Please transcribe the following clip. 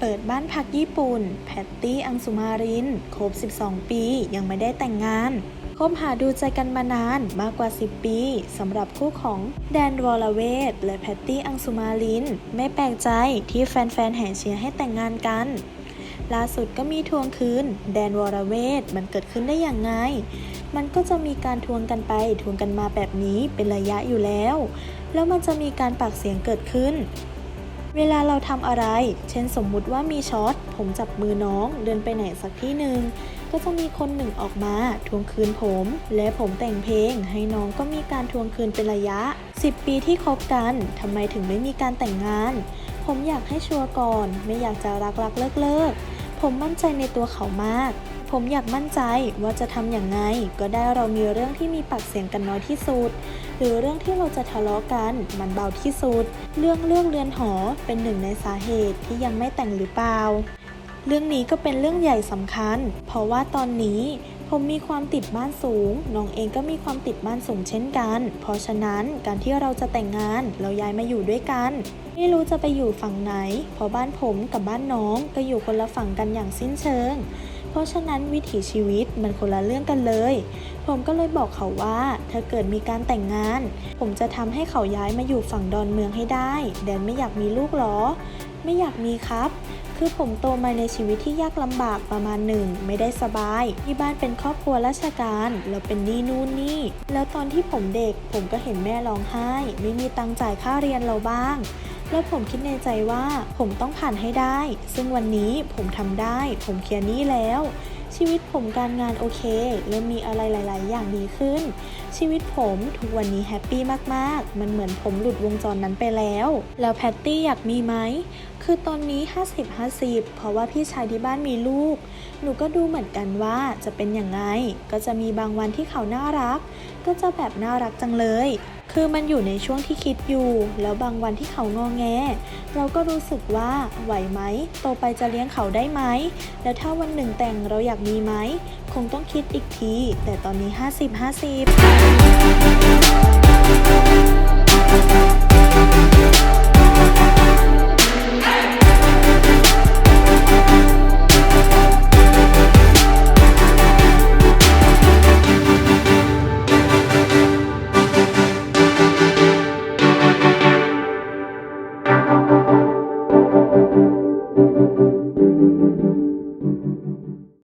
เปิดบ้านพักญี่ปุ่น แพตตี้อังสุมาริน ครบ 12 ปี ยังไม่ได้แต่งงาน คบหาดูใจกันมานานมากกว่า 10 ปีสำหรับคู่ของแดนวอลเวทและแพตตี้อังสุมาริน ไม่แปลกใจที่แฟนๆแห่เชียร์ให้แต่งงานกัน ล่าสุดก็มีทวงคืน แดนวอลเวทมันเกิดขึ้นได้อย่างไง มันก็จะมีการทวงกันไปทวงกันมาแบบนี้เป็นระยะอยู่แล้ว แล้วมันจะมีการปากเสียงเกิดขึ้น เวลาเราทำอะไร เช่นสมมุติว่ามีช็อต ผมจับมือน้อง เดินไปไหนสักที่หนึ่ง ก็จะมีคนหนึ่งออกมา ทวงคืนผม และผมแต่งเพลง ให้น้องก็มีการทวงคืนเป็นระยะ 10 ปีที่คบกันทำไมถึงไม่มีการแต่งงาน ผมอยากให้ชัวร์ก่อน ไม่อยากจะรักรักเลิกเลิกผมมั่นใจในตัวเขามาก ผมอยากมั่นใจว่าจะทำอย่างไง ก็ได้เรามีเรื่องที่มีปากเสียงกันน้อยที่สุด หรือเรื่องที่เราจะทะเลาะกัน มันเบาที่สุด เรื่องเรื่องเรือนหอเป็นหนึ่งในสาเหตุที่ยังไม่แต่งหรือเปล่า เรื่องนี้ก็เป็นเรื่องใหญ่สำคัญ เพราะว่าตอนนี้ผมมีความติดบ้านสูง น้องเองก็มีความติดบ้านสูงเช่นกัน เพราะฉะนั้นการที่เราจะแต่งงานเราย้ายมาอยู่ด้วยกัน ไม่รู้จะไปอยู่ฝั่งไหน เพราะบ้านผมกับบ้านน้องก็อยู่คนละฝั่งกันอย่างสิ้นเชิง ราะฉะนั้นวิถีชีวิตมันคนละเรื่องกันเลย ผมก็เลยบอกเขาว่า ถ้าเกิดมีการแต่งงาน ผมจะทำให้เขาย้ายมาอยู่ฝั่งดอนเมืองให้ได้ แดนไม่อยากมีลูกหรอ ไม่อยากมีครับคือผมโตมาในชีวิตที่ยากลำบากประมาณหนึ่งไม่ได้สบาย ที่บ้านเป็นครอบครัวราชการแล้วเป็นนี้นู่นนี่ แล้วตอนที่ผมเด็กผมก็เห็นแม่ร้องไห้ ไม่มีตังค์จ่ายค่าเรียนเราบ้าง และผมคิดในใจว่าผมต้องผ่านให้ได้ ซึ่งวันนี้ผมทำได้ ผมเคลียร์นี้แล้ว ชีวิตผมการงานโอเค เริ่มมีอะไรหลาย ๆ อย่างดีขึ้น ชีวิตผมทุกวันนี้แฮปปี้มาก ๆ มันเหมือนผมหลุดวงจรนั้นไปแล้ว แล้วแพตตี้อยากมีไหม คือตอนนี้ 50-50 เพราะว่าพี่ชายที่บ้านมีลูก หนูก็ดูเหมือนกันว่าจะเป็นอย่างไง ก็จะมีบางวันที่เขาน่ารัก ก็จะแบบน่ารักจังเลย คือมันอยู่ในช่วงที่คิดอยู่ แล้วบางวันที่เขางอแง เราก็รู้สึกว่าไหวไหม โตไปจะเลี้ยงเขาได้ไหม แล้วถ้าวันหนึ่งแต่งเราอยากมีไหม คงต้องคิดอีกที แต่ตอนนี้ 50 50